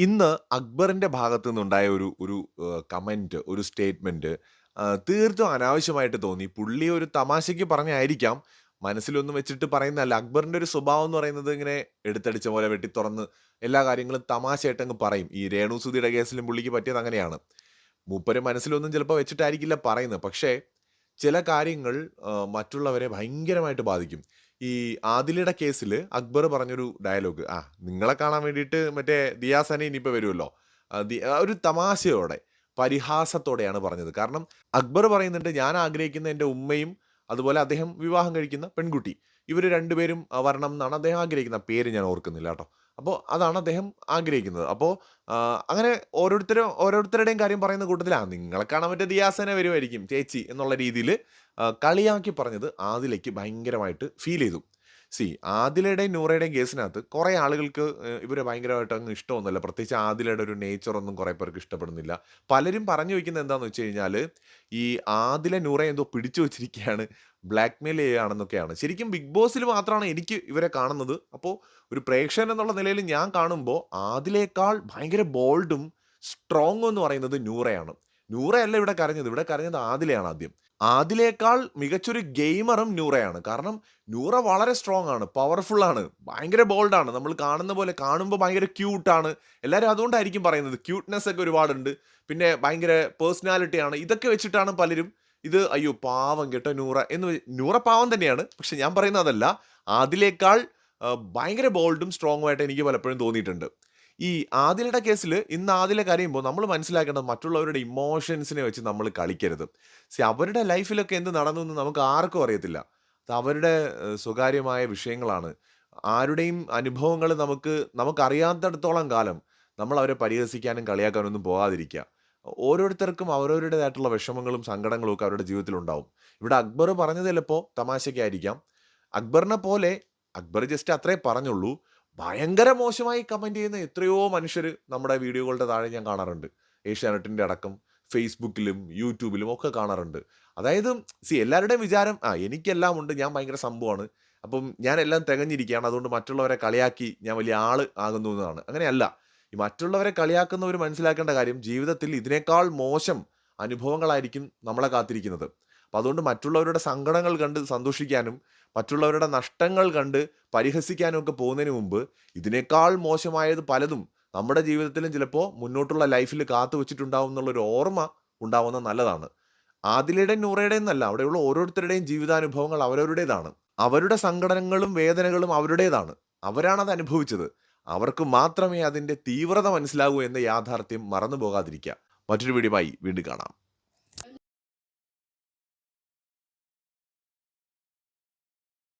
ഇന്ന് അക്ബറിന്റെ ഭാഗത്തു നിന്നുണ്ടായ ഒരു ഒരു കമന്റ് ഒരു സ്റ്റേറ്റ്മെന്റ് തീർത്തും അനാവശ്യമായിട്ട് തോന്നി. പുള്ളി ഒരു തമാശയ്ക്ക് പറഞ്ഞായിരിക്കാം. മനസ്സിലൊന്നും വെച്ചിട്ട് പറയുന്നതല്ല. അക്ബറിന്റെ ഒരു സ്വഭാവം എന്ന് പറയുന്നത് ഇങ്ങനെ എടുത്തടിച്ച പോലെ വെട്ടി തുറന്ന് എല്ലാ കാര്യങ്ങളും തമാശയായിട്ടങ്ങ് പറയും. ഈ രേണു സുധിയുടെ കേസിലും പുള്ളിക്ക് പറ്റിയത് അങ്ങനെയാണ്. മൂപ്പര് മനസ്സിലൊന്നും ചിലപ്പോൾ വെച്ചിട്ടായിരിക്കില്ല പറയുന്നത്. പക്ഷേ ചില കാര്യങ്ങൾ മറ്റുള്ളവരെ ഭയങ്കരമായിട്ട് ബാധിക്കും. ഈ ആദിലയുടെ കേസിൽ അക്ബർ പറഞ്ഞൊരു ഡയലോഗ് ആ നിങ്ങളെ കാണാൻ വേണ്ടിയിട്ട് മറ്റേ ദിയാസനെ ഇനിയിപ്പോൾ വരുമല്ലോ. ഒരു തമാശയോടെ, പരിഹാസത്തോടെയാണ് പറഞ്ഞത്. കാരണം അക്ബർ പറയുന്നുണ്ട് ഞാൻ ആഗ്രഹിക്കുന്ന എന്റെ ഉമ്മയും അതുപോലെ അദ്ദേഹം വിവാഹം കഴിക്കുന്ന പെൺകുട്ടി. ഇവർ രണ്ടുപേരും വരണം എന്നാണ് അദ്ദേഹം ആഗ്രഹിക്കുന്ന പേര് ഞാൻ ഓർക്കുന്നില്ല ട്ടോ. അപ്പോൾ അതാണ് അദ്ദേഹം ആഗ്രഹിക്കുന്നത്. അപ്പോൾ അങ്ങനെ ഓരോരുത്തരും ഓരോരുത്തരുടെയും കാര്യം പറയുന്ന കൂട്ടത്തിലാണ് നിങ്ങളെ കാണാൻ പറ്റിയ ദിയാസന വരുമായിരിക്കും ചേച്ചി എന്നുള്ള രീതിയിൽ കളിയാക്കി പറഞ്ഞത് ആദിലേക്ക് ഭയങ്കരമായിട്ട് ഫീൽ ചെയ്തു. സീ ആദിലയുടെയും നൂറയുടെയും കേസിനകത്ത് കുറേ ആളുകൾക്ക് ഇവരെ ഭയങ്കരമായിട്ട് അങ്ങ് ഇഷ്ടമൊന്നുമല്ല. പ്രത്യേകിച്ച് ആദിലയുടെ ഒരു നേച്ചറൊന്നും കുറേ പേർക്ക് ഇഷ്ടപ്പെടുന്നില്ല. പലരും പറഞ്ഞു വയ്ക്കുന്നത് എന്താണെന്ന് വെച്ച് കഴിഞ്ഞാൽ ഈ ആദില നൂറ എന്തോ പിടിച്ചു വച്ചിരിക്കുകയാണ്, ബ്ലാക്ക്മെയിൽ ചെയ്യുകയാണെന്നൊക്കെയാണ്. ശരിക്കും ബിഗ് ബോസിൽ മാത്രമാണ് എനിക്ക് ഇവരെ കാണുന്നത്. അപ്പോൾ ഒരു പ്രേക്ഷകൻ എന്നുള്ള നിലയിൽ ഞാൻ കാണുമ്പോൾ ആദിലേക്കാൾ ഭയങ്കര ബോൾഡും സ്ട്രോങ്ങും എന്ന് പറയുന്നത് നൂറയാണ്. നൂറയല്ല ഇവിടെ കരഞ്ഞത്. ഇവിടെ കരഞ്ഞത് ആദിലയാണ് ആദ്യം. ആദിലയേക്കാൾ മികച്ചൊരു ഗെയിമറും ന്യൂറയാണ് കാരണം ന്യൂറ വളരെ സ്ട്രോങ് ആണ്, പവർഫുൾ ആണ്, ഭയങ്കര ബോൾഡാണ്. നമ്മൾ കാണുന്ന പോലെ കാണുമ്പോൾ ഭയങ്കര ക്യൂട്ടാണ്. എല്ലാവരും അതുകൊണ്ടായിരിക്കും പറയുന്നത്. ക്യൂട്ട്നെസ് ഒക്കെ ഒരുപാടുണ്ട്. പിന്നെ ഭയങ്കര പേഴ്സണാലിറ്റിയാണ്. ഇതൊക്കെ വെച്ചിട്ടാണ് പലരും ഇത് അയ്യോ പാവം കേട്ടോ നൂറ എന്ന് നൂറ പാവം തന്നെയാണ്. പക്ഷെ ഞാൻ പറയുന്നത് അതല്ല. അതിലേക്കാൾ ഭയങ്കര ബോൾഡും സ്ട്രോങ്ങും ആയിട്ട് എനിക്ക് പലപ്പോഴും തോന്നിയിട്ടുണ്ട്. ഈ ആദിലയുടെ കേസിൽ ഇന്ന് ആദില കരയുമ്പോൾ നമ്മൾ മനസ്സിലാക്കേണ്ടത് മറ്റുള്ളവരുടെ ഇമോഷൻസിനെ വെച്ച് നമ്മൾ കളിക്കരുത്. സി അവരുടെ ലൈഫിലൊക്കെ എന്ത് നടന്നു എന്ന് നമുക്ക് ആർക്കും അറിയത്തില്ല. അത് അവരുടെ സ്വകാര്യമായ വിഷയങ്ങളാണ്. ആരുടെയും അനുഭവങ്ങൾ നമുക്ക് നമുക്കറിയാത്തടത്തോളം കാലം നമ്മൾ അവരെ പരിഹസിക്കാനും കളിയാക്കാനും ഒന്നും പോകാതിരിക്കുക. ഓരോരുത്തർക്കും അവരവരുടേതായിട്ടുള്ള വിഷമങ്ങളും സങ്കടങ്ങളും ഒക്കെ അവരുടെ ജീവിതത്തിൽ ഉണ്ടാവും. ഇവിടെ അക്ബർ പറഞ്ഞത് ചിലപ്പോൾ തമാശയ്ക്കായിരിക്കാം. അക്ബറിനെ പോലെ അക്ബർ ജസ്റ്റ് അത്രേ പറഞ്ഞുള്ളൂ. ഭയങ്കര മോശമായി കമന്റ് ചെയ്യുന്ന എത്രയോ മനുഷ്യർ നമ്മുടെ വീഡിയോകളുടെ താഴെ ഞാൻ കാണാറുണ്ട്. ഏഷ്യാനെറ്റിന്റെ അടക്കം ഫേസ്ബുക്കിലും യൂട്യൂബിലും ഒക്കെ കാണാറുണ്ട്. അതായത് സി എല്ലാവരുടെയും വിചാരം ആ എനിക്കെല്ലാം ഉണ്ട്. ഞാൻ ഭയങ്കര സംഭവമാണ്. അപ്പം ഞാൻ എല്ലാം തികഞ്ഞിരിക്കുകയാണ്. അതുകൊണ്ട് മറ്റുള്ളവരെ കളിയാക്കി ഞാൻ വലിയ ആൾ ആകുന്നു എന്നതാണ്. അങ്ങനെയല്ല. ഈ മറ്റുള്ളവരെ കളിയാക്കുന്നവർ മനസ്സിലാക്കേണ്ട കാര്യം ജീവിതത്തിൽ ഇതിനേക്കാൾ മോശം അനുഭവങ്ങളായിരിക്കും നമ്മളെ കാത്തിരിക്കുന്നത്. അപ്പോൾ അതുകൊണ്ട് മറ്റുള്ളവരുടെ സങ്കടങ്ങൾ കണ്ട് സന്തോഷിക്കാനും മറ്റുള്ളവരുടെ നഷ്ടങ്ങൾ കണ്ട് പരിഹസിക്കാനും ഒക്കെ പോകുന്നതിന് മുമ്പ് ഇതിനേക്കാൾ മോശമായത് പലതും നമ്മുടെ ജീവിതത്തിലും ചിലപ്പോൾ മുന്നോട്ടുള്ള ലൈഫിൽ കാത്തു വെച്ചിട്ടുണ്ടാവും എന്നുള്ളൊരു ഓർമ്മ ഉണ്ടാവുന്ന നല്ലതാണ്. ആദിലയുടെയും നൂറയുടെയും എന്നല്ല. അവിടെയുള്ള ഓരോരുത്തരുടെയും ജീവിതാനുഭവങ്ങൾ അവരവരുടേതാണ്. അവരുടെ സങ്കടങ്ങളും വേദനകളും അവരുടേതാണ്. അവരാണത് അനുഭവിച്ചത്. അവർക്ക് മാത്രമേ അതിന്റെ തീവ്രത മനസ്സിലാകൂ എന്ന യാഥാർത്ഥ്യം മറന്നു പോകാതിരിക്കുക. മറ്റൊരു ആയി വീണ്ടും കാണാം.